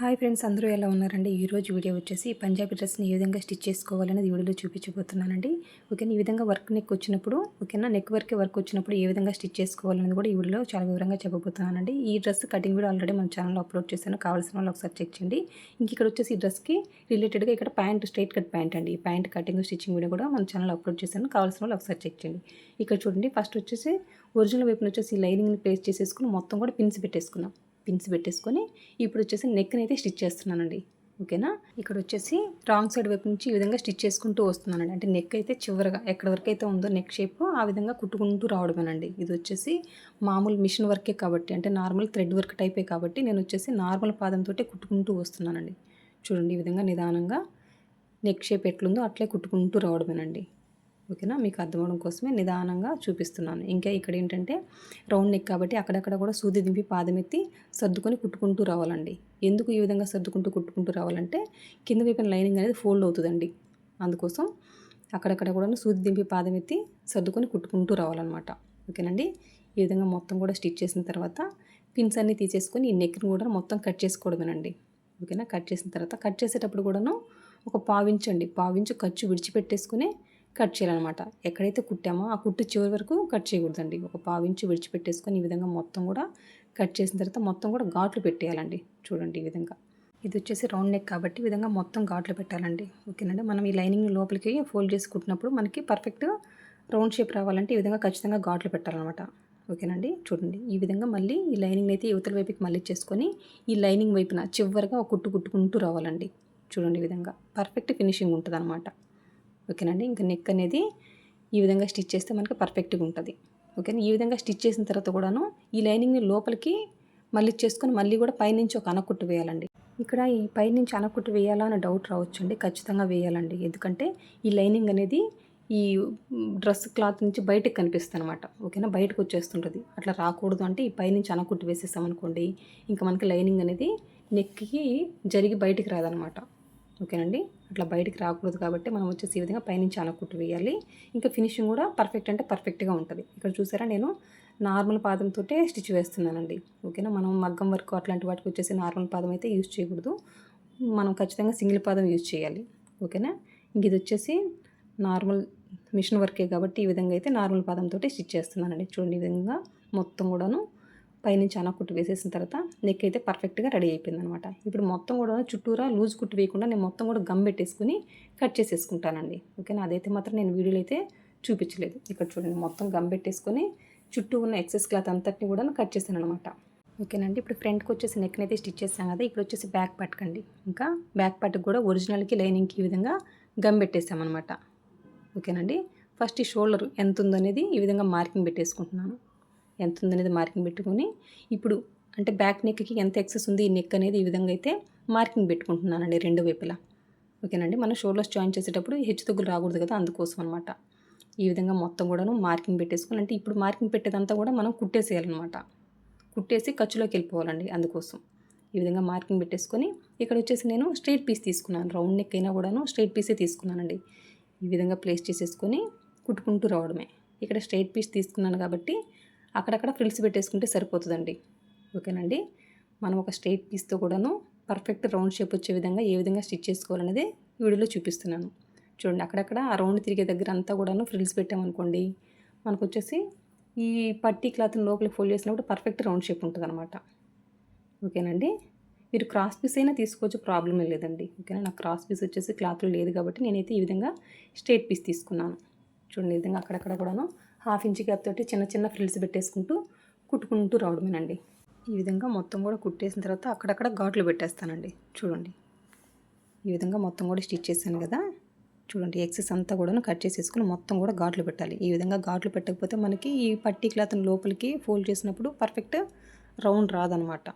Hi friends అందరూ ఎలా ఉన్నారండి? ఈరోజు వీడియో వచ్చేసి పంజాబీ డ్రెస్ని ఏ విధంగా స్టిచ్ చేసుకోవాలనేది వీడియోలో చూపించబోతున్నానండి. ఓకేనా? ఈ విధంగా వర్క్ నెక్ వచ్చినప్పుడు ఓకేనా? నెక్ వర్క్ వర్క్ వచ్చినప్పుడు ఏ విధంగా స్టిచ్ చేసుకోవాలనేది కూడా ఈ వీడియోలో చాలా వివరంగా చెప్పబోతున్నానండి. ఈ డ్రెస్ కటింగ్ వీడియో ఆల్రెడీ మన ఛానల్లో అప్లోడ్ చేశాను. కావాల్సిన వాళ్ళు ఒకసారి చెక్ చేయండి. ఇంక ఇక్కడ వచ్చేసి ఈ డ్రెస్కి రిలేటెడ్గా ఇక్కడ ప్యాంట్ స్ట్రైట్ కట్ ప్యాంట్ అండి. ఈ ప్యాంట్ కటింగ్ స్టిచ్చింగ్ వీడియో కూడా మన ఛానల్లో అప్లోడ్ చేశాను. కావాల్సిన వాళ్ళు ఒకసారి చెక్ చేయండి. ఇక్కడ చూడండి ఫస్ట్ వచ్చేసి ఒరిజినల్ వైపున వచ్చేసి లైనింగ్ని ప్లేస్ చేసేసుకుని మొత్తం కూడా పిన్స్ పెట్టేసుకున్నాం పిన్స్ పెట్టేసుకొని ఇప్పుడు వచ్చేసి నెక్ని అయితే స్టిచ్ చేస్తున్నానండి. ఓకేనా? ఇక్కడ వచ్చేసి రాంగ్ సైడ్ వైపు నుంచి ఈ విధంగా స్టిచ్ చేసుకుంటూ వస్తున్నానండి. అంటే నెక్ అయితే చివరగా ఎక్కడ వరకు అయితే ఉందో నెక్ షేప్ ఆ విధంగా కుట్టుకుంటూ రావడమేనండి. ఇది వచ్చేసి మామూలు మిషన్ వర్కే కాబట్టి అంటే నార్మల్ థ్రెడ్ వర్క్ టైపే కాబట్టి నేను వచ్చేసి నార్మల్ పాదంతో కుట్టుకుంటూ వస్తున్నానండి. చూడండి ఈ విధంగా నిదానంగా నెక్ షేప్ ఎట్లుందో అట్లే కుట్టుకుంటూ రావడమేనండి. ఓకేనా? మీకు అర్థం కోసమే నిదానంగా చూపిస్తున్నాను. ఇంకా ఇక్కడ ఏంటంటే రౌండ్ నెక్ కాబట్టి అక్కడక్కడ కూడా సూది దింపి పాదం ఎత్తి సర్దుకొని కుట్టుకుంటూ రావాలండి. ఎందుకు ఈ విధంగా సర్దుకుంటూ కుట్టుకుంటూ రావాలంటే కింద వైపున లైనింగ్ అనేది ఫోల్డ్ అవుతుందండి. అందుకోసం అక్కడక్కడ కూడా సూది దింపి పాదం ఎత్తి సర్దుకొని కుట్టుకుంటూ రావాలన్నమాట. ఓకేనండి? ఈ విధంగా మొత్తం కూడా స్టిచ్ చేసిన తర్వాత పిన్స్ అన్నీ తీసేసుకొని ఈ నెక్ని కూడా మొత్తం కట్ చేసుకోవడమేనండి. ఓకేనా? కట్ చేసిన తర్వాత కట్ చేసేటప్పుడు కూడాను ఒక పావించండి. పావించు ఖర్చు విడిచిపెట్టేసుకుని కట్ చేయాలన్నమాట. ఎక్కడైతే కుట్టామో ఆ కుట్టు చివరి వరకు కట్ చేయకూడదండి. ఒక పావించి విడిచిపెట్టేసుకొని ఈ విధంగా మొత్తం కూడా కట్ చేసిన తర్వాత మొత్తం కూడా ఘాట్లు పెట్టేయాలండి. చూడండి ఈ విధంగా. ఇది వచ్చేసి రౌండ్ నెక్ కాబట్టి ఈ విధంగా మొత్తం ఘాట్లు పెట్టాలండి. ఓకేనండి? మనం ఈ లైనింగ్ లోపలికి ఫోల్డ్ చేసి కుట్టినప్పుడు మనకి పర్ఫెక్ట్ రౌండ్ షేప్ రావాలంటే ఈ విధంగా ఖచ్చితంగా ఘాట్లు పెట్టాలన్నమాట. ఓకేనండి? చూడండి. ఈ విధంగా మళ్ళీ ఈ లైనింగ్ అయితే యువతల వైపుకి మళ్ళీ చేసుకొని ఈ లైనింగ్ వైపున చివరిగా ఒక కుట్టు కుట్టుకుంటూ రావాలండి. చూడండి ఈ విధంగా. పర్ఫెక్ట్ ఫినిషింగ్ ఉంటుంది అనమాట ఓకేనండి? ఇంకా నెక్ అనేది ఈ విధంగా స్టిచ్ చేస్తే మనకి పర్ఫెక్ట్గా ఉంటుంది. ఓకేనా? ఈ విధంగా స్టిచ్ చేసిన తర్వాత కూడాను ఈ లైనింగ్ని లోపలికి మళ్ళీ చేసుకొని మళ్ళీ కూడా పైనుంచి ఒక అనకుట్టు వేయాలండి. ఇక్కడ ఈ పైనుంచి అనకుట్టు వేయాలా అనే డౌట్ రావచ్చండి. ఖచ్చితంగా వేయాలండి. ఎందుకంటే ఈ లైనింగ్ అనేది ఈ డ్రెస్ క్లాత్ నుంచి బయటకు కనిపిస్తుంది అనమాట ఓకేనా? బయటకు వచ్చేస్తుంటుంది. అట్లా రాకూడదు అంటే ఈ పైనుంచి అనకుట్టు వేసేస్తామనుకోండి ఇంకా మనకి లైనింగ్ అనేది నెక్కి జరిగి బయటికి రాదనమాట ఓకేనండి? అట్లా బయటికి రాకూడదు కాబట్టి మనం వచ్చేసి ఈ విధంగా పైనుంచి అనకుట్టు వేయాలి. ఇంకా ఫినిషింగ్ కూడా పర్ఫెక్ట్ అంటే పర్ఫెక్ట్గా ఉంటుంది. ఇక్కడ చూసారా నేను నార్మల్ పాదంతో స్టిచ్ వేస్తున్నానండి. ఓకేనా? మనం మగ్గం వర్క్ అట్లాంటి వాటికి వచ్చేసి నార్మల్ పాదం అయితే యూజ్ చేయకూడదు. మనం ఖచ్చితంగా సింగిల్ పాదం యూజ్ చేయాలి. ఓకేనా? ఇంక ఇది వచ్చేసి నార్మల్ మిషన్ వర్కే కాబట్టి ఈ విధంగా అయితే నార్మల్ పాదంతో స్టిచ్ చేస్తున్నానండి. చూడండి ఈ విధంగా మొత్తం కూడాను పైనుంచి అన్న కుట్టు వేసేసిన తర్వాత నెక్ అయితే పర్ఫెక్ట్గా రెడీ అయిపోయింది అనమాట ఇప్పుడు మొత్తం కూడా చుట్టూరా లూజ్ కుట్టు వేయకుండా నేను మొత్తం కూడా గమ్ పెట్టేసుకుని కట్ చేసేసుకుంటానండి. ఓకేనా? అదైతే మాత్రం నేను వీడియోలో అయితే చూపించలేదు. ఇక్కడ చూడండి మొత్తం గమ్ పెట్టేసుకొని చుట్టూ ఉన్న ఎక్సెస్ క్లాత్ అంతటిని కూడా కట్ చేశాను అనమాట ఓకేనండి ఇప్పుడు ఫ్రంట్కి వచ్చేసి నెక్ని అయితే స్టిచ్ చేసాం కదా ఇప్పుడు వచ్చేసి బ్యాక్ పట్టుకండి ఇంకా బ్యాక్ పట్టుకు కూడా ఒరిజినల్కి లైనింగ్కి ఈ విధంగా గమ్ పెట్టేసామన్నమాట ఓకేనండి ఫస్ట్ ఈ షోల్డర్ ఎంత ఉందనేది ఈ విధంగా మార్కింగ్ పెట్టేసుకుంటున్నాను. ఎంత ఉందనేది మార్కింగ్ పెట్టుకొని ఇప్పుడు అంటే బ్యాక్ నెక్కి ఎంత ఎక్సెస్ ఉంది ఈ నెక్ అనేది ఈ విధంగా అయితే మార్కింగ్ పెట్టుకుంటున్నానండి రెండు వైపులా. ఓకేనండి? మనం షోల్డర్స్ జాయిన్ చేసేటప్పుడు హెచ్చు తగ్గులు రాకూడదు కదా అందుకోసం అనమాట ఈ విధంగా మొత్తం కూడాను మార్కింగ్ పెట్టేసుకుని అంటే ఇప్పుడు మార్కింగ్ పెట్టేదంతా కూడా మనం కుట్టేసేయాలన్నమాట. కుట్టేసి ఖర్చులోకి వెళ్ళిపోవాలండి అందుకోసం. ఈ విధంగా మార్కింగ్ పెట్టేసుకొని ఇక్కడ వచ్చేసి నేను స్ట్రైట్ పీస్ తీసుకున్నాను. రౌండ్ నెక్ అయినా కూడాను స్ట్రైట్ పీసే తీసుకున్నానండి. ఈ విధంగా ప్లేస్ చేసేసుకొని కుట్టుకుంటూ రావడమే. ఇక్కడ స్ట్రైట్ పీస్ తీసుకున్నాను కాబట్టి అక్కడక్కడ ఫ్రిల్స్ పెట్టేసుకుంటే సరిపోతుందండి. ఓకేనండి? మనం ఒక స్ట్రైట్ పీస్తో కూడాను పర్ఫెక్ట్ రౌండ్ షేప్ వచ్చే విధంగా ఏ విధంగా స్టిచ్ చేసుకోవాలనేది వీడియోలో చూపిస్తున్నాను. చూడండి అక్కడక్కడ ఆ రౌండ్ తిరిగే దగ్గర అంతా కూడాను ఫ్రిల్స్ పెట్టామనుకోండి మనకు వచ్చేసి ఈ పట్టీ క్లాత్ని లోపలికి ఫోల్డ్ చేసినప్పుడు పర్ఫెక్ట్ రౌండ్ షేప్ ఉంటుంది అనమాట ఓకేనండి? మీరు క్రాస్ పీస్ అయినా తీసుకోవచ్చు ప్రాబ్లమే లేదండి. ఓకేనా? నాకు క్రాస్ పీస్ వచ్చేసి క్లాత్లో లేదు కాబట్టి నేనైతే ఈ విధంగా స్ట్రైట్ పీస్ తీసుకున్నాను. చూడండి ఈ విధంగా అక్కడక్కడ కూడాను హాఫ్ ఇంచ్ గ్యాప్ తోటి చిన్న చిన్న ఫ్రిల్స్ పెట్టేసుకుంటూ కుట్టుకుంటూ రావడమేనండి. ఈ విధంగా మొత్తం కూడా కుట్టేసిన తర్వాత అక్కడక్కడ ఘాట్లు పెట్టేస్తానండి. చూడండి. ఈ విధంగా మొత్తం కూడా స్టిచ్ చేశాను కదా. చూడండి ఎక్సెస్ అంతా కూడా కట్ చేసేసుకుని మొత్తం కూడా ఘాట్లు పెట్టాలి. ఈ విధంగా ఘాట్లు పెట్టకపోతే మనకి ఈ పట్టీ క్లాత్ని లోపలికి ఫోల్డ్ చేసినప్పుడు పర్ఫెక్ట్ రౌండ్ రాదనమాట.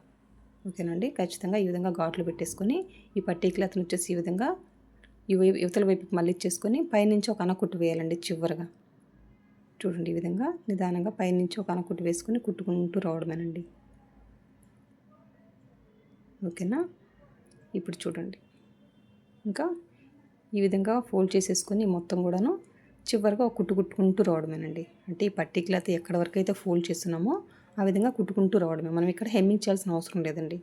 ఓకేనండి? ఖచ్చితంగా ఈ విధంగా ఘాట్లు పెట్టేసుకొని ఈ పట్టీ క్లాత్ని వచ్చేసి ఈ విధంగా యువతల వైపుకి మళ్ళీ ఇచ్చేసుకొని పైనుంచి ఒక అనకుట్టు వేయాలండి చివరిగా. చూడండి ఈ విధంగా. నిదానంగా పైనుంచి ఒక అనకుట్టు వేసుకొని కుట్టుకుంటూ రావడమేనండి. ఓకేనా? ఇప్పుడు చూడండి. ఇంకా ఈ విధంగా ఫోల్డ్ చేసేసుకొని మొత్తం కూడాను చివరిగా ఒక కుట్టు కుట్టుకుంటూ రావడమేనండి. అంటే ఈ పట్టీ క్లాత్ ఎక్కడి వరకు అయితే ఫోల్డ్ చేస్తున్నామో ఆ విధంగా కుట్టుకుంటూ రావడమే. మనం ఇక్కడ హెమ్మింగ్ చేయాల్సిన అవసరం లేదండి.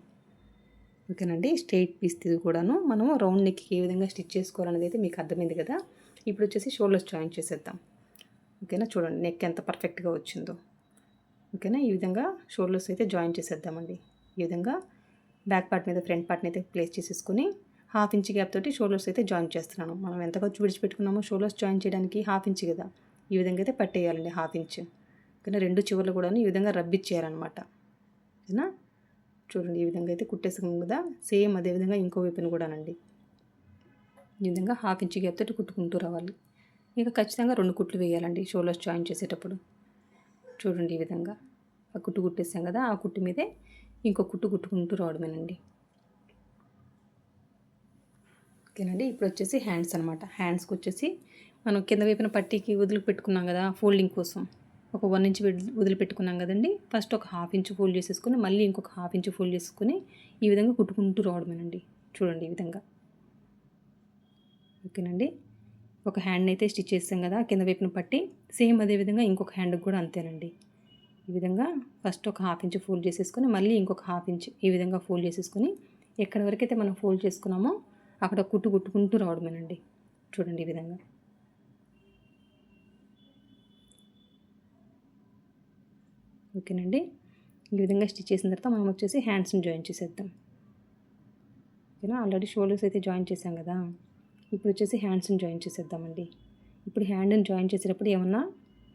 ఓకేనండి? స్ట్రైట్ పీస్ ఇది కూడాను మనము రౌండ్ నెక్కి ఏ విధంగా స్టిచ్ చేసుకోవాలనేది అయితే మీకు అర్థమైంది కదా. ఇప్పుడు వచ్చేసి షోల్డర్స్ జాయిన్ చేసేద్దాం. ఓకేనా? చూడండి నెక్ ఎంత పర్ఫెక్ట్గా వచ్చిందో. ఓకేనా? ఈ విధంగా షోల్డర్స్ అయితే జాయిన్ చేసేద్దామండి. ఈ విధంగా బ్యాక్ పార్ట్ మీద ఫ్రంట్ పార్ట్ని అయితే ప్లేస్ చేసేసుకుని హాఫ్ ఇంచ్ గ్యాప్ తోటి షోల్డర్స్ అయితే జాయిన్ చేస్తున్నాను. మనం ఎంత ఖర్చు విడిచిపెట్టుకున్నామో షోల్డర్స్ జాయిన్ చేయడానికి హాఫ్ ఇంచ్ కదా. ఈ విధంగా అయితే పట్టేయాలండి హాఫ్ ఇంచ్ ఓకేనా? రెండు చివర్లు కూడా ఈ విధంగా రబ్బిచ్చేయాలన్నమాట ఓకేనా? చూడండి ఈ విధంగా అయితే కుట్టేసుకున్నాం కదా. సేమ్ అదే విధంగా ఇంకో వైపున కూడానండి. ఈ విధంగా హాఫ్ ఇంచ్ గ్యాప్ తోటి కుట్టుకుంటూ రావాలి. ఇంకా ఖచ్చితంగా రెండు కుట్లు వేయాలండి. షోల్డర్స్ జాయిన్ చేసేటప్పుడు. చూడండి ఈ విధంగా. ఆ కుట్టు కుట్టేసాం కదా ఆ కుట్టు మీదే ఇంకో కుట్టు కుట్టుకుంటూ రావడమేనండి. ఓకేనండి. ఇప్పుడు వచ్చేసి హ్యాండ్స్ అనమాట హ్యాండ్స్కి వచ్చేసి మనం కింద వైపున పట్టీకి వదిలి పెట్టుకున్నాం కదా ఫోల్డింగ్ కోసం. ఒక వన్ ఇంచ్ వదిలిపెట్టుకున్నాం కదండి. ఫస్ట్ ఒక హాఫ్ ఇంచ్ ఫోల్డ్ చేసేసుకుని మళ్ళీ ఇంకొక హాఫ్ ఇంచ్ ఫోల్డ్ చేసుకుని ఈ విధంగా కుట్టుకుంటూ రావడమేనండి. చూడండి ఈ విధంగా. ఓకేనండి. ఒక హ్యాండ్ అయితే స్టిచ్ చేస్తాం కదా కింద వైపున పట్టి సేమ్ అదే విధంగా ఇంకొక హ్యాండ్కి కూడా అంతేనండి. ఈ విధంగా ఫస్ట్ ఒక హాఫ్ ఇంచ్ ఫోల్డ్ చేసేసుకొని మళ్ళీ ఇంకొక హాఫ్ ఇంచ్ ఈ విధంగా ఫోల్డ్ చేసేసుకొని ఎక్కడి వరకు అయితే మనం ఫోల్డ్ చేసుకున్నామో అక్కడ కుట్టు కుట్టుకుంటూ రావడమేనండి. చూడండి ఈ విధంగా. ఓకేనండి. ఈ విధంగా స్టిచ్ చేసిన తర్వాత మనం వచ్చేసి హ్యాండ్స్ని జాయిన్ చేసేద్దాం. ఓకేనా? ఆల్రెడీ షోల్డర్స్ అయితే జాయిన్ చేసాం కదా. ఇప్పుడు వచ్చేసి హ్యాండ్స్ని జాయిన్ చేసేద్దామండి. ఇప్పుడు హ్యాండ్ని జాయిన్ చేసేటప్పుడు ఏమన్నా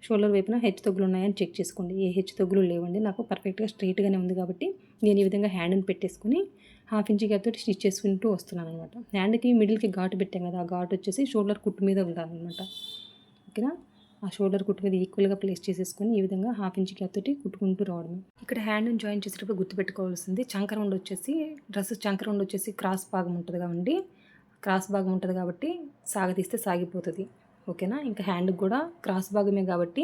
షోల్డర్ వైపున హెచ్ తగ్గులు ఉన్నాయని చెక్ చేసుకోండి. ఏ హెచ్ తగ్గులు లేవండి. నాకు పర్ఫెక్ట్గా స్ట్రైట్గానే ఉంది కాబట్టి నేను ఈ విధంగా హ్యాండ్ని పెట్టేసుకుని హాఫ్ ఇంచ్ గ్యాప్ తోటి స్టిచ్ చేసుకుంటూ వస్తున్నాను అనమాట హ్యాండ్కి మిడిల్కి ఘాటు పెట్టాం కదా ఆ ఘాటు వచ్చేసి షోల్డర్ కుట్టు మీద ఉండాలన్నమాట. ఓకేనా? ఆ షోల్డర్ కుట్టు మీద ఈక్వల్గా ప్లేస్ చేసేసుకొని ఈ విధంగా హాఫ్ ఇంచ్ గ్యాప్ తోటి కుట్టుకుంటూ రావడం ఇక్కడ హ్యాండ్ని జాయిన్ చేసేటప్పుడు గుర్తుపెట్టుకోవాల్సింది చంకర వచ్చేసి డ్రెస్ చంకర వచ్చేసి క్రాస్ భాగం ఉంటుంది కాబట్టి క్రాస్ భాగం ఉంటుంది కాబట్టి సాగదీస్తే సాగిపోతుంది. ఓకేనా? ఇంకా హ్యాండ్కి కూడా క్రాస్ భాగమే కాబట్టి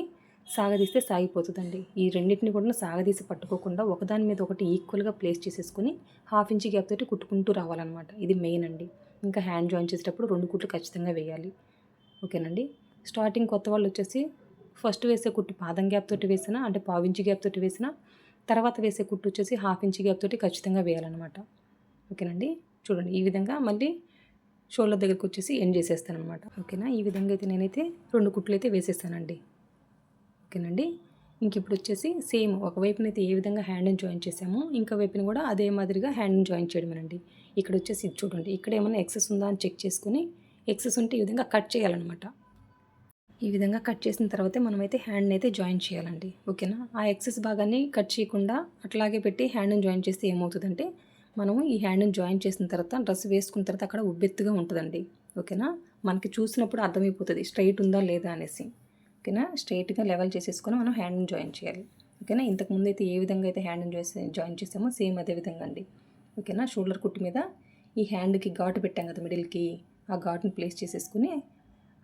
సాగదీస్తే సాగిపోతుందండి. ఈ రెండింటిని కూడా సాగదీసి పట్టుకోకుండా ఒకదాని మీద ఒకటి ఈక్వల్గా ప్లేస్ చేసేసుకుని హాఫ్ ఇంచ్ గ్యాప్ తోటి కుట్టుకుంటూ రావాలన్నమాట. ఇది మెయిన్ అండి. ఇంకా హ్యాండ్ జాయిన్ చేసేటప్పుడు రెండు కుట్లు ఖచ్చితంగా వేయాలి. ఓకేనండి? స్టార్టింగ్ కొత్త వాళ్ళు వచ్చేసి ఫస్ట్ వేసే కుట్టు పాదం గ్యాప్ తోటి వేసినా అంటే పావు ఇంచు గ్యాప్ తోటి వేసినా తర్వాత వేసే కుట్టు వచ్చేసి హాఫ్ ఇంచ్ గ్యాప్ తోటి ఖచ్చితంగా వేయాలన్నమాట. ఓకేనండి? చూడండి ఈ విధంగా మళ్ళీ షోల్డర్ దగ్గరికి వచ్చేసి ఎండ్ చేసేస్తాను అనమాట ఓకేనా? ఈ విధంగా అయితే నేనైతే రెండు కుట్లు అయితే వేసేస్తానండి. ఓకేనండి? ఇంక ఇప్పుడు వచ్చేసి సేమ్ ఒకవైపునైతే ఏ విధంగా హ్యాండ్ని జాయిన్ చేసామో ఇంకో వైపున కూడా అదే మాదిరిగా హ్యాండ్ని జాయిన్ చేయడమేనండి. ఇక్కడ వచ్చేసి ఇది చూడండి. ఇక్కడ ఏమైనా ఎక్సెస్ ఉందా అని చెక్ చేసుకుని ఎక్సెస్ ఉంటే ఈ విధంగా కట్ చేయాలన్నమాట. ఈ విధంగా కట్ చేసిన తర్వాతే మనమైతే హ్యాండ్ని అయితే జాయిన్ చేయాలండి. ఓకేనా? ఆ ఎక్సెస్ భాగాన్ని కట్ చేయకుండా అట్లాగే పెట్టి హ్యాండ్ని జాయిన్ చేస్తే ఏమవుతుందంటే మనము ఈ హ్యాండ్ని జాయిన్ చేసిన తర్వాత డ్రెస్ వేసుకున్న తర్వాత అక్కడ ఉబ్బెత్తుగా ఉంటుందండి. ఓకేనా? మనకి చూసినప్పుడు అర్థమైపోతుంది. స్ట్రైట్ ఉందా లేదా అనేసి. ఓకేనా? స్ట్రైట్గా లెవెల్ చేసేసుకొని మనం హ్యాండ్ని జాయిన్ చేయాలి. ఓకేనా? ఇంతకుముందు అయితే ఏ విధంగా అయితే హ్యాండ్ని చేసి జాయిన్ చేసామో సేమ్ అదే విధంగా అండి. ఓకేనా? షోల్డర్ కుట్టు మీద ఈ హ్యాండ్కి ఘాటు పెట్టాం కదా మిడిల్కి. ఆ ఘాటుని ప్లేస్ చేసేసుకుని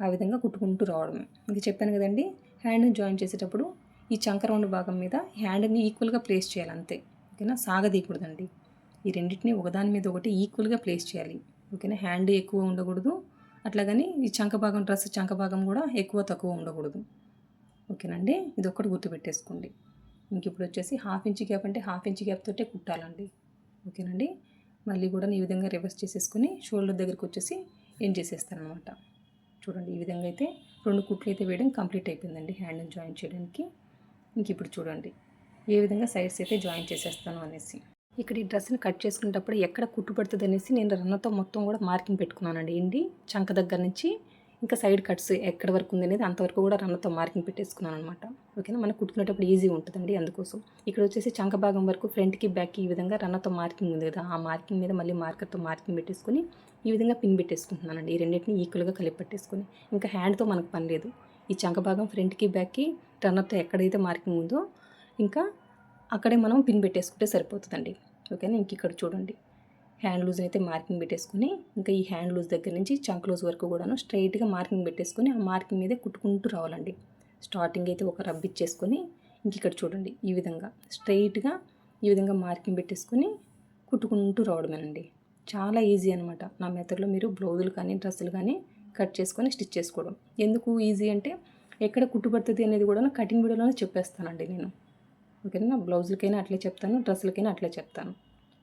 ఆ విధంగా కుట్టుకుంటూ రావడం ఇది చెప్పాను కదండి హ్యాండ్ని జాయిన్ చేసేటప్పుడు ఈ చంకరౌండ్ భాగం మీద హ్యాండ్ని ఈక్వల్గా ప్లేస్ చేయాలి అంతే ఓకేనా? సాగదీయకూడదండి. ఈ రెండింటిని ఒకదాని మీద ఒకటి ఈక్వల్గా ప్లేస్ చేయాలి. ఓకేనా హ్యాండ్ ఎక్కువ ఉండకూడదు. అట్లాగని ఈ చంక భాగం డ్రెస్ చంక భాగం కూడా ఎక్కువ తక్కువ ఉండకూడదు. ఓకేనండి ఇది ఒక్కటి గుర్తుపెట్టేసుకోండి ఇంక ఇప్పుడు వచ్చేసి హాఫ్ ఇంచ్ గ్యాప్ అంటే హాఫ్ ఇంచ్ గ్యాప్ తోటే కుట్టాలండి. ఓకేనండి మళ్ళీ కూడా ఈ విధంగా రివర్స్ చేసేసుకుని షోల్డర్ దగ్గరికి వచ్చేసి ఏం చేసేస్తాను అనమాట చూడండి ఈ విధంగా అయితే రెండు కుట్లు అయితే వేయడం కంప్లీట్ అయిపోయిందండి హ్యాండ్ని జాయిన్ చేయడానికి. ఇంక ఇప్పుడు చూడండి. ఏ విధంగా సైడ్స్ అయితే జాయిన్ చేసేస్తాను అనేసి. ఇక్కడ ఈ డ్రెస్ని కట్ చేసుకునేటప్పుడు ఎక్కడ కుట్టు పడుతుంది అనేసి నేను రన్నతో మొత్తం కూడా మార్కింగ్ పెట్టుకున్నానండి. ఏంటి? చంక దగ్గర నుంచి ఇంకా సైడ్ కట్స్ ఎక్కడ వరకు ఉంది అనేది అంతవరకు కూడా రన్నతో మార్కింగ్ పెట్టేసుకున్నాను అనమాట ఓకేనా? మనం కుట్టుకునేటప్పుడు ఈజీ ఉంటుందండి అందుకోసం. ఇక్కడ వచ్చేసి చంక భాగం వరకు ఫ్రంట్కి బ్యాక్కి ఈ విధంగా రన్నతో మార్కింగ్ ఉంది కదా ఆ మార్కింగ్ మీద మళ్ళీ మార్కర్తో మార్కింగ్ పెట్టేసుకుని ఈ విధంగా పిన్ పెట్టేసుకుంటున్నానండి. ఈ రెండింటిని ఈక్వల్గా కలిపి పెట్టేసుకుని. ఇంకా హ్యాండ్తో మనకు పని లేదు. ఈ చంక భాగం ఫ్రంట్కి బ్యాక్కి రన్నర్తో ఎక్కడైతే మార్కింగ్ ఉందో ఇంకా అక్కడే మనం పిన్ పెట్టేసుకుంటే సరిపోతుందండి. ఓకేనా? ఇంక ఇక్కడ చూడండి. హ్యాండ్ లూజ్ అయితే మార్కింగ్ పెట్టేసుకుని ఇంకా ఈ హ్యాండ్ లూజ్ దగ్గర నుంచి చంక్ లూజ్ వరకు కూడాను స్ట్రైట్గా మార్కింగ్ పెట్టేసుకొని ఆ మార్కింగ్ మీదే కుట్టుకుంటూ రావాలండి. స్టార్టింగ్ అయితే ఒక రబ్ ఇచ్చేసుకొని ఇంక ఇక్కడ చూడండి ఈ విధంగా. స్ట్రైట్గా ఈ విధంగా మార్కింగ్ పెట్టేసుకొని కుట్టుకుంటూ రావడమేనండి. చాలా ఈజీ అనమాట నా మెథడ్లో మీరు బ్లౌజులు కానీ డ్రెస్సులు కానీ కట్ చేసుకొని స్టిచ్ చేసుకోవడం. ఎందుకు ఈజీ అంటే ఎక్కడ కుట్టుపడుతుంది అనేది కూడా కటింగ్ వీడియోలోనే చెప్పేస్తానండి నేను. ఓకేనా బ్లౌజులకైనా అట్లే చెప్తాను డ్రెస్సులకైనా అట్లే చెప్తాను.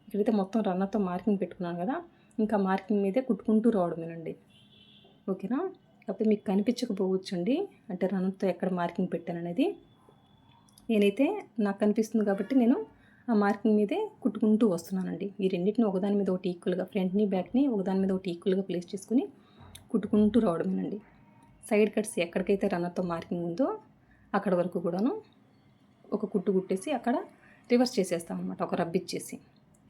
ఇక్కడైతే మొత్తం రన్నర్తో మార్కింగ్ పెట్టుకున్నాను కదా ఇంకా మార్కింగ్ మీదే కుట్టుకుంటూ రావడమేనండి. ఓకేనా? కాకపోతే మీకు కనిపించకపోవచ్చండి అంటే రన్నర్తో ఎక్కడ మార్కింగ్ పెట్టాను అనేది నేనైతే నాకు కనిపిస్తుంది కాబట్టి నేను ఆ మార్కింగ్ మీదే కుట్టుకుంటూ వస్తున్నానండి. ఈ రెండింటిని ఒకదాని మీద ఒకటి ఈక్వల్గా ఫ్రంట్ని బ్యాక్ని ఒకదాని మీద ఒకటి ఈక్వల్గా ప్లేస్ చేసుకుని కుట్టుకుంటూ రావడమేనండి. సైడ్ కట్స్ ఎక్కడికైతే రన్నర్తో మార్కింగ్ ఉందో అక్కడ వరకు కూడాను ఒక కుట్టు కుట్టేసి అక్కడ రివర్స్ చేసేస్తాం అనమాట ఒక రబ్బిచ్చేసి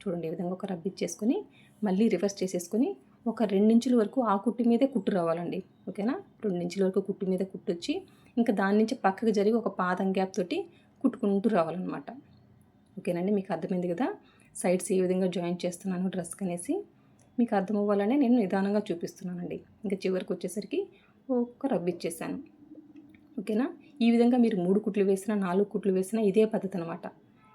చూడండి ఈ విధంగా ఒక రబ్బిచ్చేసుకొని మళ్ళీ రివర్స్ చేసేసుకొని ఒక రెండించుల వరకు ఆ కుట్టు మీదే కుట్టు రావాలండి. ఓకేనా? రెండించుల వరకు కుట్టు మీద కుట్టు వచ్చి ఇంకా దాని నుంచి పక్కకు జరిగి ఒక పాదం గ్యాప్ తోటి కుట్టుకుంటూ రావాలన్నమాట. ఓకేనండి? మీకు అర్థమైంది కదా? సైడ్స్ ఏ విధంగా జాయిన్ చేస్తున్నాను డ్రెస్ కనేసి మీకు అర్థం అవ్వాలనే నేను నిదానంగా చూపిస్తున్నానండి. ఇంకా చివరికి వచ్చేసరికి ఒక్క రబ్ ఇచ్చేసాను. ఓకేనా? ఈ విధంగా మీరు మూడు కుట్లు వేసినా నాలుగు కుట్లు వేసినా ఇదే పద్ధతి అనమాట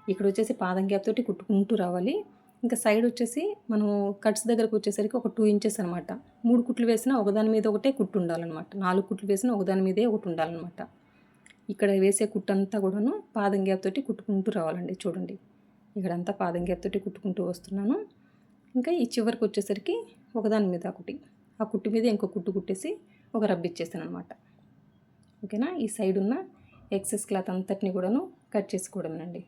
ఇక్కడ వచ్చేసి పాదం గ్యాప్ తోటి కుట్టుకుంటూ రావాలి. ఇంకా సైడ్ వచ్చేసి మనం కట్స్ దగ్గరకు వచ్చేసరికి ఒక టూ ఇంచెస్ అనమాట మూడు కుట్లు వేసినా ఒకదాని మీద ఒకటే కుట్టు ఉండాలన్నమాట. నాలుగు కుట్లు వేసినా ఒకదాని మీదే ఒకటి ఉండాలన్నమాట. ఇక్కడ వేసే కుట్టు అంతా కూడాను పాదం గ్యాప్ తోటి కుట్టుకుంటూ రావాలండి చూడండి. ఇక్కడంతా పాదం గ్యాప్ తోటి కుట్టుకుంటూ వస్తున్నాను. ఇంకా ఈ చివరికి వచ్చేసరికి ఒకదాని మీద ఒకటి. ఆ కుట్టు మీద ఇంకో కుట్టు కుట్టేసి ఒక రబ్ ఇచ్చేస్తాను అనమాట ఓకేనా? ఈ సైడ్ ఉన్న ఎక్సెస్ క్లాత్ అంతటిని కూడాను కట్ చేసుకోవడమేనండి.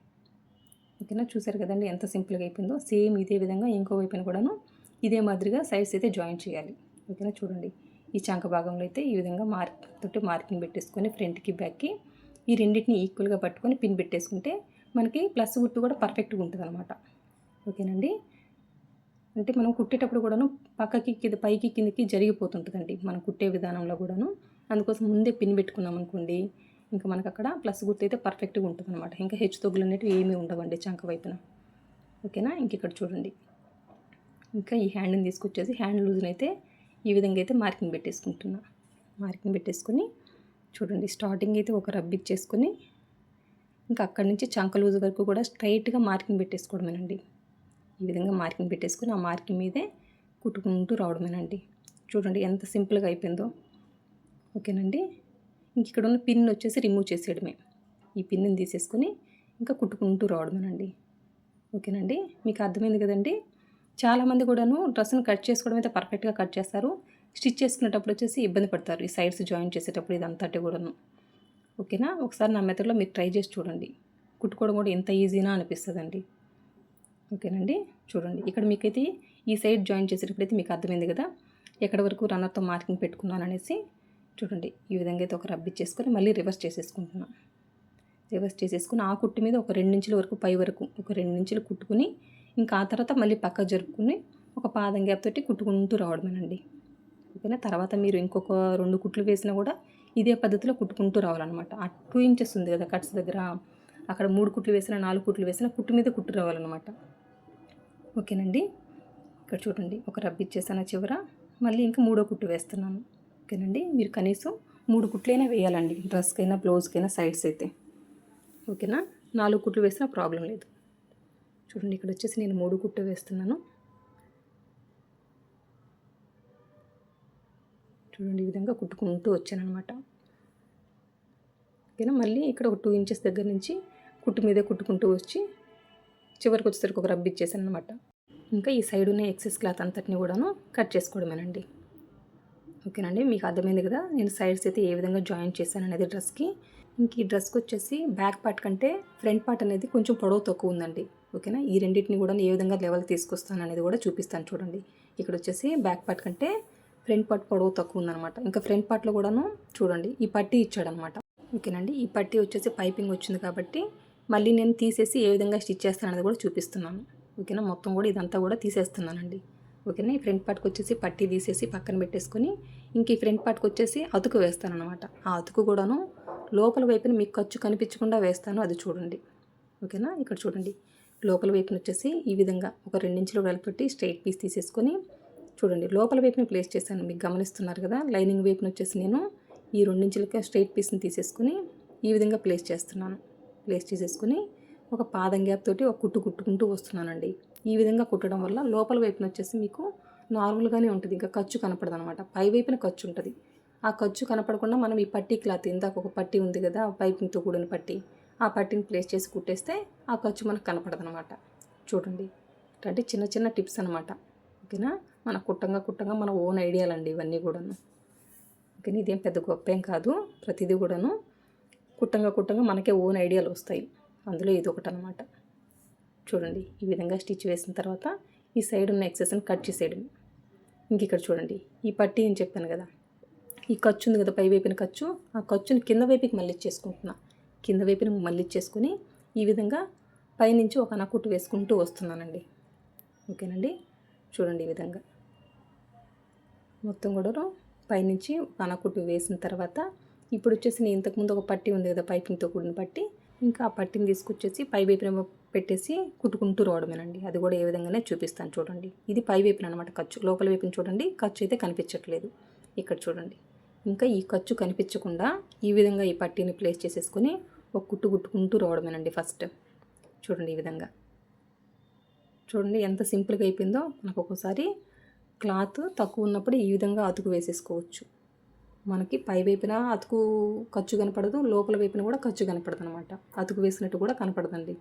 ఓకేనా? చూసారు కదండి ఎంత సింపుల్గా అయిపోయిందో. సేమ్ ఇదే విధంగా ఇంకో వైపున కూడాను ఇదే మాదిరిగా సైడ్స్ అయితే జాయిన్ చేయాలి. ఓకేనా? చూడండి. ఈ చంక భాగంలో అయితే ఈ విధంగా మార్క్ తోటి మార్కింగ్ పెట్టేసుకొని ఫ్రంట్కి బ్యాక్కి ఈ రెండింటిని ఈక్వల్గా పట్టుకొని పిన్ పెట్టేసుకుంటే మనకి ప్లస్ గుర్తు కూడా పర్ఫెక్ట్గా ఉంటుంది అనమాట ఓకేనండి? అంటే మనం కుట్టేటప్పుడు కూడాను పక్కకి కింద పైకి కిందకి జరిగిపోతుంటుందండి. మనం కుట్టే విధానంలో కూడాను. అందుకోసం ముందే పిన్ పెట్టుకున్నాం అనుకోండి ఇంకా మనకు అక్కడ ప్లస్ గుర్తు అయితే పర్ఫెక్ట్గా ఉంటుంది అనమాట ఇంకా హెచ్చు తొగులు అనేవి ఏమీ ఉండవండి చంక వైపున. ఓకేనా ఇంక ఇక్కడ చూడండి. ఇంకా ఈ హ్యాండ్ని తీసుకొచ్చేసి హ్యాండ్ లూజ్ని అయితే ఈ విధంగా అయితే మార్కింగ్ పెట్టేసుకుంటున్నా. మార్కింగ్ పెట్టేసుకొని చూడండి స్టార్టింగ్ అయితే ఒక రబ్ ఇచ్చేసుకొని ఇంకా అక్కడి నుంచి చంక లూజ్ వరకు కూడా స్ట్రైట్గా మార్కింగ్ పెట్టేసుకోవడమేనండి. ఈ విధంగా మార్కింగ్ పెట్టేసుకొని ఆ మార్కింగ్ మీదే కుట్టుకుంటూ రావడమేనండి. చూడండి ఎంత సింపుల్గా అయిపోయిందో. ఓకేనండి? ఇంక ఇక్కడ ఉన్న పిన్ వచ్చేసి రిమూవ్ చేసేయడమే. ఈ పిన్ని తీసేసుకుని ఇంకా కుట్టుకుంటూ రావడమేనండి. ఓకేనండి? మీకు అర్థమైంది కదండి? చాలామంది కూడాను డ్రెస్ను కట్ చేసుకోవడం అయితే పర్ఫెక్ట్గా కట్ చేస్తారు. స్టిచ్ చేసుకునేటప్పుడు వచ్చేసి ఇబ్బంది పడతారు. ఈ సైడ్స్ జాయిన్ చేసేటప్పుడు ఇదంతా కూడాను. ఓకేనా? ఒకసారి నా మెథడ్లో మీరు ట్రై చేసి చూడండి. కుట్టుకోవడం కూడా ఎంత ఈజీనా అనిపిస్తుందండి. ఓకేనండి? చూడండి. ఇక్కడ మీకైతే ఈ సైడ్ జాయిన్ చేసేటప్పుడైతే మీకు అర్థమైంది కదా? ఎక్కడ వరకు రన్నర్తో మార్కింగ్ పెట్టుకున్నాను అనేసి చూడండి ఈ విధంగా అయితే ఒక రబ్ ఇచ్చేసుకొని మళ్ళీ రివర్స్ చేసేసుకుంటున్నాను రివర్స్ చేసేసుకుని ఆ కుట్టు మీద ఒక రెండు ఇంచుల వరకు పై వరకు ఒక రెండు ఇంచులు కుట్టుకుని ఇంకా ఆ తర్వాత మళ్ళీ పక్క జరుపుకుని ఒక పాదం గ్యాప్ తోటి కుట్టుకుంటూ రావడమేనండి. ఓకేనా? తర్వాత మీరు ఇంకొక రెండు కుట్లు వేసినా కూడా ఇదే పద్ధతిలో కుట్టుకుంటూ రావాలన్నమాట. ఆ టూ ఇంచెస్ ఉంది కదా కట్స్ దగ్గర అక్కడ మూడు కుట్లు వేసినా నాలుగు కుట్లు వేసినా కుట్టు మీద కుట్టు రావాలన్నమాట. ఓకేనండి? ఇక్కడ చూడండి ఒక రబ్ ఇచ్చేసాను చివర. మళ్ళీ ఇంకా మూడో కుట్టు వేస్తున్నాను. ఓకేనండి. మీరు కనీసం మూడు కుట్లైనా వేయాలండి. డ్రెస్కైనా బ్లౌజ్కైనా సైడ్స్ అయితే. ఓకేనా? నాలుగు కుట్లు వేసినా ప్రాబ్లం లేదు. చూడండి ఇక్కడ వచ్చేసి నేను మూడు కుట్లు వేస్తున్నాను. చూడండి ఈ విధంగా కుట్టుకుంటూ వచ్చానమాట ఓకేనా? మళ్ళీ ఇక్కడ ఒక టూ ఇంచెస్ దగ్గర నుంచి కుట్టు మీదే కుట్టుకుంటూ వచ్చి చివరికి వచ్చేసరికి ఒక రబ్ ఇచ్చేసాను అనమాట ఇంకా ఈ సైడ్ ఉన్న ఎక్సెస్ క్లాత్ అంతటిని కూడాను కట్ చేసుకోవడమేనండి. ఓకేనండి మీకు అర్థమైంది కదా? నేను సైడ్స్ అయితే ఏ విధంగా జాయిన్ చేశాను అనేది డ్రెస్కి ఇంక ఈ డ్రెస్కి వచ్చేసి బ్యాక్ పార్ట్ కంటే ఫ్రంట్ పార్ట్ అనేది కొంచెం పొడవు తక్కువ ఉందండి. ఓకేనా? ఈ రెండింటిని కూడా ఏ విధంగా లెవెల్ తీసుకొస్తాను అనేది కూడా చూపిస్తాను చూడండి. ఇక్కడ వచ్చేసి బ్యాక్ పార్ట్ కంటే ఫ్రంట్ పార్ట్ పొడవు తక్కువ ఉందన్నమాట. ఇంకా ఫ్రంట్ పార్ట్లో కూడాను చూడండి ఈ పట్టీ ఇచ్చాడనమాట ఓకేనండి ఈ పట్టీ వచ్చేసి పైపింగ్ వచ్చింది కాబట్టి మళ్ళీ నేను తీసేసి ఏ విధంగా స్టిచ్ చేస్తాను అనేది కూడా చూపిస్తున్నాను. ఓకేనా? మొత్తం కూడా ఇదంతా కూడా తీసేస్తున్నానండి. ఓకేనా? ఈ ఫ్రంట్ పార్ట్కి వచ్చేసి పట్టీ తీసేసి పక్కన పెట్టేసుకొని ఇంక ఈ ఫ్రంట్ పార్ట్కి వచ్చేసి అతుకు వేస్తాను అనమాట ఆ అతుకు కూడాను లోపల వైపున మీకు ఖర్చు కనిపించకుండా వేస్తాను అది చూడండి. ఓకేనా? ఇక్కడ చూడండి. లోపల వైపున వచ్చేసి ఈ విధంగా ఒక రెండించులు వెళ్ళపెట్టి స్ట్రైట్ పీస్ తీసేసుకొని చూడండి. లోపల వైపున ప్లేస్ చేశాను మీకు గమనిస్తున్నారు కదా? లైనింగ్ వైపున వచ్చేసి నేను ఈ రెండించులకి స్ట్రైట్ పీస్ని తీసేసుకొని ఈ విధంగా ప్లేస్ చేస్తున్నాను. ప్లేస్ చేసేసుకొని ఒక పాదం గ్యాప్ తోటి ఒక కుట్టు కుట్టుకుంటూ వస్తున్నానండి. ఈ విధంగా కుట్టడం వల్ల లోపల వైపున వచ్చేసి మీకు నార్మల్గానే ఉంటుంది. ఇంకా ఖర్చు కనపడదు అనమాట పై వైపున ఖర్చు ఉంటుంది. ఆ ఖర్చు కనపడకుండా మనం ఈ పట్టీ క్లాత్ ఇందాక ఒక పట్టీ ఉంది కదా పైపింగ్తో కూడిన పట్టీ ఆ పట్టీని ప్లేస్ చేసి కుట్టేస్తే ఆ ఖర్చు మనకు కనపడదు అనమాట చూడండి. అంటే చిన్న చిన్న టిప్స్ అనమాట. ఓకేనా? మన కుట్టంగా కుట్టంగా మన ఓన్ ఐడియాలండి ఇవన్నీ కూడాను. ఓకేనా? ఇదేం పెద్ద గొప్ప ఏం కాదు. ప్రతిదీ కూడాను కుట్టంగా కుట్టంగా మనకే ఓన్ ఐడియాలు వస్తాయి. అందులో ఇది ఒకటి అనమాట చూడండి ఈ విధంగా స్టిచ్ వేసిన తర్వాత ఈ సైడ్ ఉన్న ఎక్సెస్ని కట్ చేసేయడం. ఇంక ఇక్కడ చూడండి ఈ పట్టీ అని చెప్పాను కదా ఈ ఖర్చు ఉంది కదా పై వైపున ఖర్చు ఆ ఖర్చుని కింద వైపుకి మళ్ళీ చేసుకుంటున్నా కింద వైపున మళ్ళీ చేసుకుని ఈ విధంగా పైనుంచి ఒక అనకుట్టు వేసుకుంటూ వస్తున్నానండి. ఓకేనండి? చూడండి ఈ విధంగా. మొత్తం కూడా పైనుంచి ఒక అనకుట్టు వేసిన తర్వాత ఇప్పుడు వచ్చేసి నేను ఇంతకుముందు ఒక పట్టి ఉంది కదా పైపింగ్తో కూడిన పట్టి ఇంకా ఆ పట్టిని తీసుకొచ్చేసి పై వైపున పెట్టేసి కుట్టుకుంటూ రావడమేనండి. అది కూడా ఏ విధంగానే చూపిస్తాను చూడండి. ఇది పై వైపున అనమాట ఖర్చు. లోపల వైపున చూడండి. ఖర్చు అయితే కనిపించట్లేదు. ఇక్కడ చూడండి. ఇంకా ఈ ఖర్చు కనిపించకుండా ఈ విధంగా ఈ పట్టీని ప్లేస్ చేసేసుకొని ఒక కుట్టు కుట్టుకుంటూ రావడమేనండి ఫస్ట్. చూడండి ఈ విధంగా. చూడండి ఎంత సింపుల్గా అయిపోయిందో. మనకు ఒక్కోసారి క్లాత్ తక్కువ ఉన్నప్పుడు ఈ విధంగా అతుకు వేసేసుకోవచ్చు. మనకి పై వైపున అతుకు ఖర్చు కనపడదు. లోపల వైపున కూడా ఖర్చు కనపడదు అనమాట అతుకు వేసినట్టు కూడా కనపడదండి.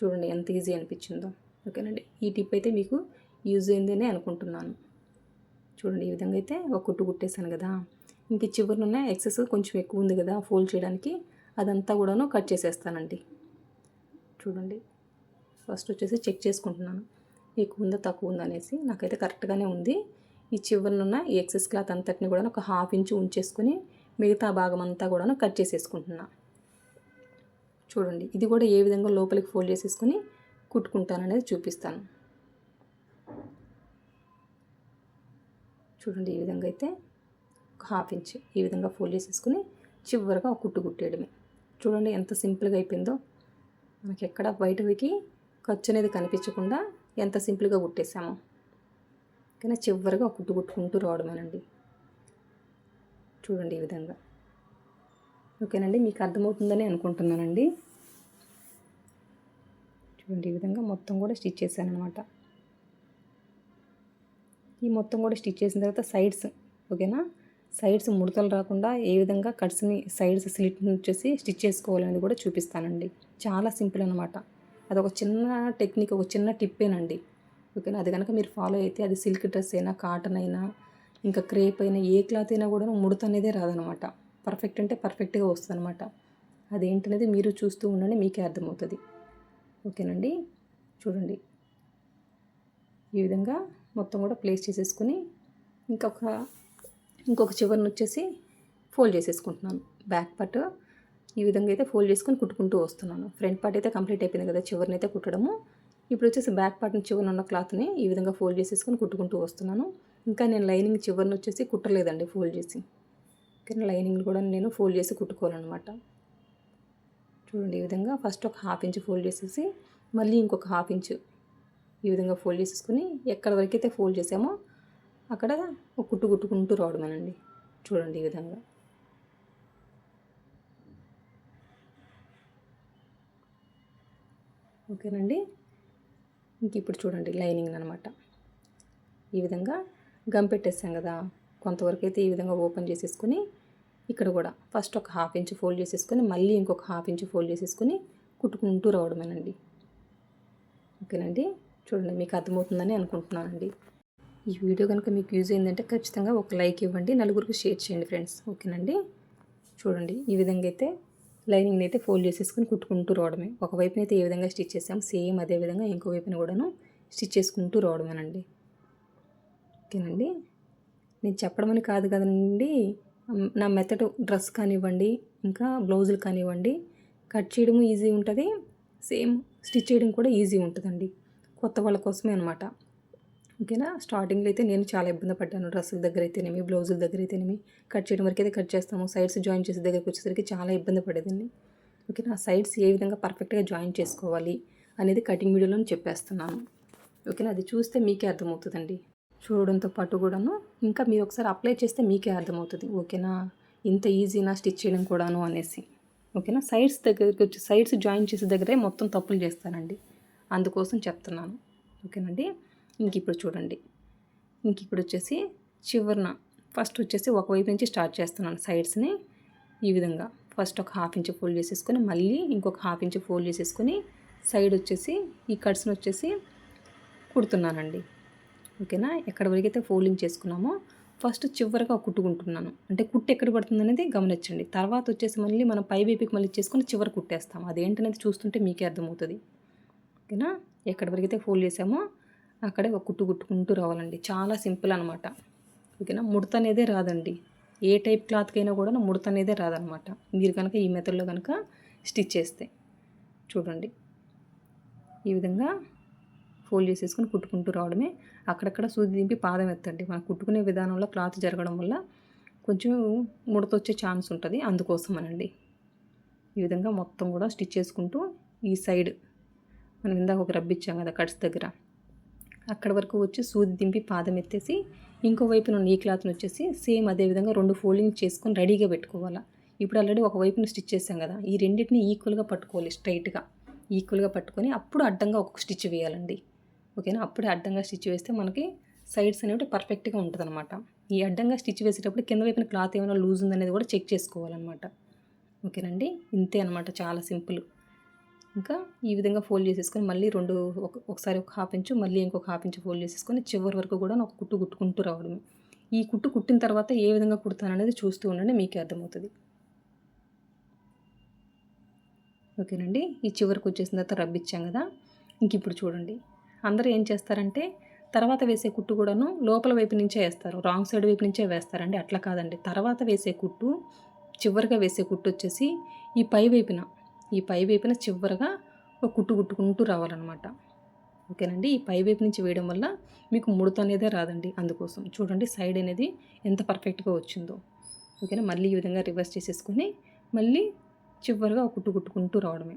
చూడండి ఎంత ఈజీ అనిపించిందో. ఓకేనండి? ఈ టిప్ అయితే మీకు యూజ్ అయిందని అనుకుంటున్నాను. చూడండి ఈ విధంగా అయితే ఒక కుట్టు కుట్టేశాను కదా. ఇంక చివరిన ఎక్సెస్ కొంచెం ఎక్కువ ఉంది కదా ఫోల్డ్ చేయడానికి అదంతా కూడాను కట్ చేసేస్తానండి. చూడండి. ఫస్ట్ వచ్చేసి చెక్ చేసుకుంటున్నాను. ఎక్కువ ఉందా తక్కువ ఉందా అనేసి నాకైతే కరెక్ట్గానే ఉంది. ఈ చివరినున్న ఈ ఎక్సెస్ క్లాత్ అంతటిని కూడా ఒక హాఫ్ ఇంచు ఉంచేసుకొని మిగతా భాగం అంతా కూడాను కట్ చేసేసుకుంటున్నాను చూడండి. ఇది కూడా ఏ విధంగా లోపలికి ఫోల్డ్ చేసేసుకుని కుట్టుకుంటాను అనేది చూపిస్తాను. చూడండి ఈ విధంగా అయితే ఒక హాఫ్ ఇంచ్ ఈ విధంగా ఫోల్డ్ చేసేసుకుని చివరిగా ఒక కుట్టు కుట్టేయడమే. చూడండి ఎంత సింపుల్గా అయిపోయిందో. మనకి ఎక్కడ బయటకి ఖర్చు అనేది కనిపించకుండా ఎంత సింపుల్గా కుట్టేసామో. కానీ చివరిగా ఒక కుట్టు కుట్టుకుంటూ రావడమేనండి. చూడండి ఈ విధంగా. ఓకేనండి మీకు అర్థమవుతుందని అనుకుంటున్నానండి. చూడండి ఈ విధంగా మొత్తం కూడా స్టిచ్ చేశాను అనమాట ఈ మొత్తం కూడా స్టిచ్ చేసిన తర్వాత సైడ్స్ ఓకేనా? సైడ్స్ ముడతలు రాకుండా ఏ విధంగా కట్స్ని సైడ్స్ స్లిట్ వచ్చేసి స్టిచ్ చేసుకోవాలనేది కూడా చూపిస్తానండి. చాలా సింపుల్ అనమాట అది ఒక చిన్న టెక్నిక్ ఒక చిన్న టిప్పేనండి. ఓకేనా? అది కనుక మీరు ఫాలో అయితే అది సిల్క్ డ్రెస్ అయినా కాటన్ అయినా ఇంకా క్రేప్ అయినా ఏ క్లాత్ అయినా కూడా ముడత అనేదే రాదనమాట పర్ఫెక్ట్ అంటే పర్ఫెక్ట్గా వస్తుంది అనమాట అదేంటనేది మీరు చూస్తూ ఉండండి మీకే అర్థమవుతుంది. ఓకేనండి. చూడండి. ఈ విధంగా మొత్తం కూడా ప్లేస్ చేసేసుకుని ఇంకొక ఇంకొక చివరిని వచ్చేసి ఫోల్డ్ చేసేసుకుంటున్నాను. బ్యాక్ పార్ట్ ఈ విధంగా అయితే ఫోల్డ్ చేసుకొని కుట్టుకుంటూ వస్తున్నాను. ఫ్రంట్ పార్ట్ అయితే కంప్లీట్ అయిపోయింది కదా చివరిని అయితే కుట్టడము. ఇప్పుడు వచ్చేసి బ్యాక్ పార్ట్ని చివరిన ఉన్న క్లాత్ని ఈ విధంగా ఫోల్డ్ చేసేసుకొని కుట్టుకుంటూ వస్తున్నాను. ఇంకా నేను లైనింగ్ చివరిని వచ్చేసి కుట్టలేదండి ఫోల్డ్ చేసి. కానీ లైనింగ్ కూడా నేను ఫోల్డ్ చేసి కుట్టుకోవాలన్నమాట. చూడండి ఈ విధంగా ఫస్ట్ ఒక హాఫ్ ఇంచ్ ఫోల్డ్ చేసేసి మళ్ళీ ఇంకొక హాఫ్ ఇంచ్ ఈ విధంగా ఫోల్డ్ చేసేసుకుని ఎక్కడ వరకు అయితే ఫోల్డ్ చేసామో అక్కడ ఒక కుట్టు కుట్టుకుంటూ రావడమేనండి. చూడండి ఈ విధంగా. ఓకేనండి? ఇంక ఇప్పుడు చూడండి లైనింగ్ అనమాట ఈ విధంగా గమ్ పెట్టేసాం కదా కొంతవరకు అయితే ఈ విధంగా ఓపెన్ చేసేసుకొని ఇక్కడ కూడా ఫస్ట్ ఒక హాఫ్ ఇంచ్ ఫోల్డ్ చేసేసుకొని మళ్ళీ ఇంకొక హాఫ్ ఇంచ్ ఫోల్డ్ చేసేసుకొని కుట్టుకుంటూ రావడమేనండి. ఓకేనండి? చూడండి మీకు అర్థమవుతుందని అనుకుంటున్నానండి. ఈ వీడియో కనుక మీకు యూజ్ అయిందంటే ఖచ్చితంగా ఒక లైక్ ఇవ్వండి నలుగురికి షేర్ చేయండి ఫ్రెండ్స్. ఓకేనండి? చూడండి ఈ విధంగా అయితే లైనింగ్ని అయితే ఫోల్డ్ చేసేసుకొని కుట్టుకుంటూ రావడమే. ఒకవైపున అయితే ఏ విధంగా స్టిచ్ చేసాం సేమ్ అదే విధంగా ఇంకో వైపున కూడాను స్టిచ్ చేసుకుంటూ రావడమేనండి. ఓకేనండి? నేను చెప్పడమని కాదు కదండి నా మెథడ్ డ్రెస్ కానివ్వండి ఇంకా బ్లౌజులు కానివ్వండి కట్ చేయడం ఈజీ ఉంటుంది. సేమ్ స్టిచ్ చేయడం కూడా ఈజీ ఉంటుందండి. కొత్త వాళ్ళ కోసమే అనమాట ఓకేనా? స్టార్టింగ్లో అయితే నేను చాలా ఇబ్బంది పడ్డాను. డ్రెస్సుల దగ్గర అయితేనేమి బ్లౌజుల దగ్గర అయితేనేమి కట్ చేయడం వరకు అయితే కట్ చేస్తాము. సైడ్స్ జాయిన్ చేసే దగ్గరికి వచ్చేసరికి చాలా ఇబ్బంది పడేదండి. ఓకేనా? సైడ్స్ ఏ విధంగా పర్ఫెక్ట్గా జాయిన్ చేసుకోవాలి అనేది కటింగ్ వీడియోలో చెప్పేస్తున్నాను. ఓకేనా? అది చూస్తే మీకే అర్థమవుతుందండి. చూడడంతో పాటు కూడాను ఇంకా మీరు ఒకసారి అప్లై చేస్తే మీకే అర్థమవుతుంది. ఓకేనా? ఇంత ఈజీనా స్టిచ్ చేయడం కూడాను అనేసి. ఓకేనా? సైడ్స్ దగ్గరికి వచ్చి సైడ్స్ జాయిన్ చేసే దగ్గరే మొత్తం తప్పులు చేస్తానండి. అందుకోసం చెప్తున్నాను. ఓకేనండి? ఇంక ఇప్పుడు చూడండి. ఇంక ఇప్పుడు వచ్చేసి చివరిన ఫస్ట్ వచ్చేసి ఒకవైపు నుంచి స్టార్ట్ చేస్తున్నాను సైడ్స్ని ఈ విధంగా. ఫస్ట్ ఒక హాఫ్ ఇంచ్ ఫోల్డ్ చేసేసుకొని మళ్ళీ ఇంకొక హాఫ్ ఇంచ్ ఫోల్డ్ చేసేసుకొని సైడ్ వచ్చేసి ఈ కట్స్ని వచ్చేసి కుడుతున్నానండి. ఓకేనా? ఎక్కడ వరకు అయితే ఫోల్డింగ్ చేసుకున్నామో ఫస్ట్ చివరిగా కుట్టుకుంటున్నాను. అంటే కుట్టు ఎక్కడ పడుతుంది అనేది గమనించండి. తర్వాత వచ్చేసి మళ్ళీ మనం పై వైపుకి మళ్ళీ చేసుకుని చివరి కుట్టేస్తాం. అదేంటనేది చూస్తుంటే మీకే అర్థమవుతుంది. ఓకేనా? ఎక్కడ వరకు అయితే ఫోల్డ్ చేసామో అక్కడే ఒక కుట్టు కుట్టుకుంటూ రావాలండి. చాలా సింపుల్ అనమాట ఓకేనా? ముడత అనేదే రాదండి. ఏ టైప్ క్లాత్కైనా కూడా ముడత అనేదే రాదనమాట మీరు కనుక ఈ మెథడ్లో కనుక స్టిచ్ చేస్తే చూడండి. ఈ విధంగా ఫోల్డ్ చేసేసుకొని కుట్టుకుంటూ రావడమే అక్కడక్కడ సూది దింపి పాదం ఎత్తండి. మనం కుట్టుకునే విధానంలో క్లాత్ జరగడం వల్ల కొంచెం ముడత వచ్చే ఛాన్స్ ఉంటుంది. అందుకోసం అనండి ఈ విధంగా మొత్తం కూడా స్టిచ్ చేసుకుంటూ ఈ సైడ్ మనం ఇందాక ఒక రబ్బిచ్చాం కదా కట్స్ దగ్గర. అక్కడ వరకు వచ్చి సూది దింపి పాదం ఎత్తేసి ఇంకో వైపున ఈ క్లాత్ని వచ్చేసి సేమ్ అదే విధంగా రెండు ఫోల్డింగ్ చేసుకొని రెడీగా పెట్టుకోవాలా. ఇప్పుడు ఆల్రెడీ ఒక వైపున స్టిచ్ చేసాం కదా ఈ రెండింటిని ఈక్వల్గా పట్టుకోవాలి స్ట్రైట్గా. ఈక్వల్గా పట్టుకొని అప్పుడు అడ్డంగా ఒక స్టిచ్ వేయాలండి. ఓకేనా? అప్పుడే అడ్డంగా స్టిచ్ వేస్తే మనకి సైడ్స్ అనేవి పర్ఫెక్ట్గా ఉంటుంది అనమాట ఈ అడ్డంగా స్టిచ్ వేసేటప్పుడు కింద వైపున క్లాత్ ఏమైనా లూజ్ ఉందనేది కూడా చెక్ చేసుకోవాలన్నమాట. ఓకేనండి? ఇంతే అనమాట చాలా సింపుల్. ఇంకా ఈ విధంగా ఫోల్డ్ చేసేసుకొని మళ్ళీ రెండు ఒకసారి ఒక హాఫ్ ఇంచు మళ్ళీ ఇంకొక హాఫ్ ఇంచు ఫోల్డ్ చేసేసుకొని చివరి వరకు కూడా ఒక కుట్టు కుట్టుకుంటూ రావడం ఈ కుట్టు కుట్టిన తర్వాత ఏ విధంగా కుడతాననేది చూస్తూ ఉండండి మీకే అర్థమవుతుంది. ఓకేనండి? ఈ చివరికి వచ్చేసిన తర్వాత రబ్బిచ్చాం కదా? ఇంక ఇప్పుడు చూడండి. అందరూ ఏం చేస్తారంటే తర్వాత వేసే కుట్టు కూడాను లోపల వైపు నుంచే వేస్తారు. రాంగ్ సైడ్ వైపు నుంచే వేస్తారండి. అట్లా కాదండి. తర్వాత వేసే కుట్టు చివరిగా వేసే కుట్టు వచ్చేసి ఈ పై వైపున ఈ పై వైపున చివరిగా ఒక కుట్టు కుట్టుకుంటూ రావాలన్నమాట. ఓకేనండి? ఈ పై వైపు నుంచి వేయడం వల్ల మీకు ముడత అనేదే రాదండి అందుకోసం. చూడండి సైడ్ అనేది ఎంత పర్ఫెక్ట్గా వచ్చిందో. ఓకేనా? మళ్ళీ ఈ విధంగా రివర్స్ చేసేసుకొని మళ్ళీ చివరిగా ఒక కుట్టు కుట్టుకుంటూ రావడమే.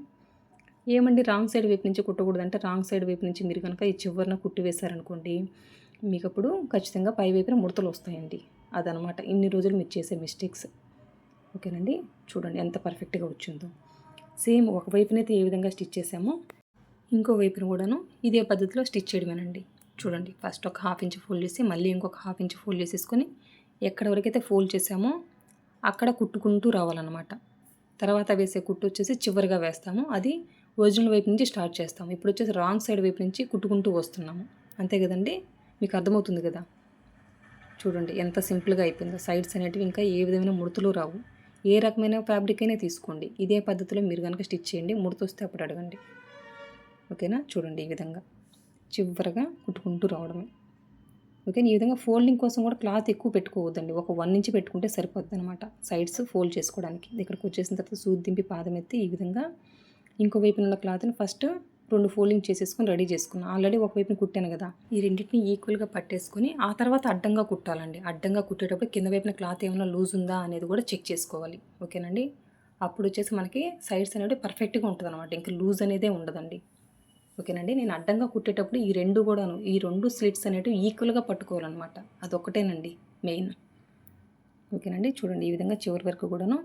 ఏమండి రాంగ్ సైడ్ వైపు నుంచి కుట్టకూడదంటే రాంగ్ సైడ్ వైపు నుంచి మీరు కనుక ఈ చివరిన కుట్టి వేశారనుకోండి మీకు అప్పుడు ఖచ్చితంగా పై వైపున ముడతలు వస్తాయండి. అదనమాట. ఇన్ని రోజులు మీరు చేసే మిస్టేక్స్ ఓకేనండి? చూడండి ఎంత పర్ఫెక్ట్గా వచ్చిందో. సేమ్ ఒక వైపునైతే ఏ విధంగా స్టిచ్ చేసామో ఇంకో వైపున కూడాను ఇదే పద్ధతిలో స్టిచ్ చేయడమేనండి. చూడండి ఫస్ట్ ఒక హాఫ్ ఇంచ్ ఫోల్డ్ చేసి మళ్ళీ ఇంకొక హాఫ్ ఇంచ్ ఫోల్డ్ చేసేసుకొని ఎక్కడ వరకైతే ఫోల్డ్ చేసామో అక్కడ కుట్టుకుంటూ రావాలన్నమాట. తర్వాత వేసే కుట్టు వచ్చేసి చివరిగా వేస్తాము. అది ఒరిజినల్ వైపు నుంచి స్టార్ట్ చేస్తాము ఇప్పుడు వచ్చేసి రాంగ్ సైడ్ వైపు నుంచి కుట్టుకుంటూ వస్తున్నాము. అంతే కదండి? మీకు అర్థమవుతుంది కదా? చూడండి ఎంత సింపుల్గా అయిపోయిందో. సైడ్స్ అనేటివి ఇంకా ఏ విధమైన ముడతలు రావు. ఏ రకమైన ఫ్యాబ్రిక్ అయినా తీసుకోండి. ఇదే పద్ధతిలో మీరు కనుక స్టిచ్ చేయండి ముడత వస్తే అప్పుడు అడగండి. ఓకేనా? చూడండి ఈ విధంగా. చివరగా కుట్టుకుంటూ రావడమే. ఓకే ఈ విధంగా ఫోల్డింగ్ కోసం కూడా క్లాత్ ఎక్కువ పెట్టుకోవద్దండి. ఒక వన్ ఇంచ్ పెట్టుకుంటే సరిపోద్ది అనమాట సైడ్స్ ఫోల్డ్ చేసుకోవడానికి. ఇక్కడికి వచ్చేసిన తర్వాత సూది దింపి పాదం ఎత్తి ఈ విధంగా ఇంకో వైపున ఉన్న క్లాత్ని ఫస్ట్ రెండు ఫోల్డింగ్ చేసేసుకొని రెడీ చేసుకున్నాను ఆల్రెడీ ఒక వైపున కుట్టాను కదా. ఈ రెండింటిని ఈక్వల్గా పట్టేసుకొని ఆ తర్వాత అడ్డంగా కుట్టాలండి. అడ్డంగా కుట్టేటప్పుడు కింద వైపున క్లాత్ ఏమైనా లూజ్ ఉందా అనేది కూడా చెక్ చేసుకోవాలి. ఓకేనండి? అప్పుడు వచ్చేసి మనకి సైడ్స్ అనేవి పర్ఫెక్ట్గా ఉంటుంది అనమాట ఇంకా లూజ్ అనేదే ఉండదండి. ఓకేనండి? నేను అడ్డంగా కుట్టేటప్పుడు ఈ రెండు కూడాను ఈ రెండు స్లిట్స్ అనేవి ఈక్వల్గా పట్టుకోవాలన్నమాట. అదొకటేనండి మెయిన్. ఓకేనండి? చూడండి ఈ విధంగా చివరి వరకు కూడాను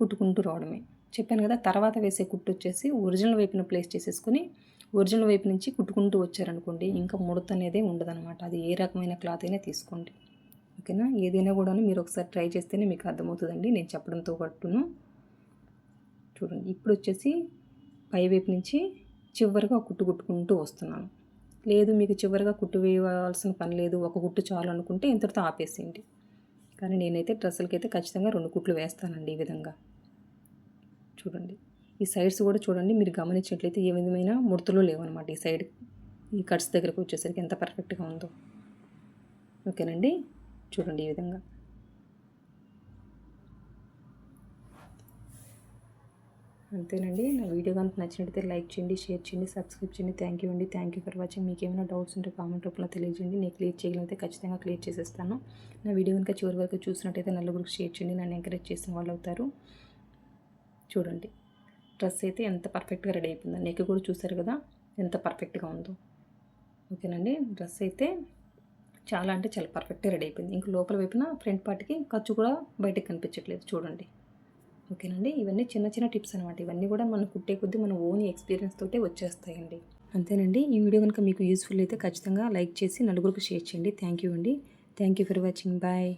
కుట్టుకుంటూ రావడమే. చెప్పాను కదా తర్వాత వేసే కుట్టు వచ్చేసి ఒరిజినల్ వైపున ప్లేస్ చేసేసుకుని ఒరిజినల్ వైపు నుంచి కుట్టుకుంటూ వచ్చారనుకోండి ఇంకా ముడత అనేది ఉండదనమాట అది ఏ రకమైన క్లాత్ అయినా తీసుకోండి. ఓకేనా? ఏదైనా కూడా మీరు ఒకసారి ట్రై చేస్తేనే మీకు అర్థమవుతుందండి. నేను చెప్పడంతో పట్టును చూడండి. ఇప్పుడు వచ్చేసి పై వైపు నుంచి చివరిగా కుట్టు కుట్టుకుంటూ వస్తున్నాను. లేదు మీకు చివరిగా కుట్టు వేయవలసిన పని లేదు. ఒక కుట్టు చాలు అనుకుంటే ఇంతటితో ఆపేసేయండి. కానీ నేనైతే డ్రెస్సులకైతే ఖచ్చితంగా రెండు కుట్లు వేస్తానండి ఈ విధంగా. చూడండి. ఈ సైడ్స్ కూడా చూడండి మీరు గమనించినట్లయితే ఏ విధమైన ముడతలు లేవన్నమాట ఈ సైడ్. ఈ కట్స్ దగ్గరకు వచ్చేసరికి ఎంత పర్ఫెక్ట్గా ఉందో. ఓకేనండి? చూడండి ఈ విధంగా. అంతేనండి. నా వీడియో కనుక నచ్చినట్టయితే లైక్ చేయండి షేర్ చేయండి సబ్స్క్రైబ్ చేయండి. థ్యాంక్ యూ అండి. Thank you for watching. మీకు ఏమైనా డౌట్స్ ఉంటే కామెంట్ రూపంలో తెలియజేయండి. నేను క్లియర్ చేయగలిగితే ఖచ్చితంగా క్లియర్ చేసేస్తాను. నా వీడియో కనుక చివరి వరకు చూసినట్టయితే నలుగురికి షేర్ చేయండి. నన్ను ఎంకరేజ్ చేసిన వాళ్ళు అవుతారు. చూడండి. డ్రెస్ అయితే ఎంత పర్ఫెక్ట్గా రెడీ అయిపోయిందో. నెక్ కూడా చూసారు కదా ఎంత పర్ఫెక్ట్గా ఉందో. ఓకేనండి. డ్రెస్ అయితే చాలా అంటే చాలా పర్ఫెక్ట్గా రెడీ అయిపోయింది. ఇంక లోపల వైపున ఫ్రంట్ పార్ట్కి ఖర్చు కూడా బయటకు కనిపించట్లేదు చూడండి. ఓకేనండి. ఇవన్నీ చిన్న చిన్న టిప్స్ అనమాట ఇవన్నీ కూడా మనం కుట్టే కొద్దీ మన ఓన్ ఎక్స్పీరియన్స్ తోటే వచ్చేస్తాయండి. అంతేనండి. ఈ వీడియో కనుక మీకు యూస్ఫుల్ అయితే ఖచ్చితంగా లైక్ చేసి నలుగురికి షేర్ చేయండి. థ్యాంక్ యూ అండి. Thank you for watching. Bye.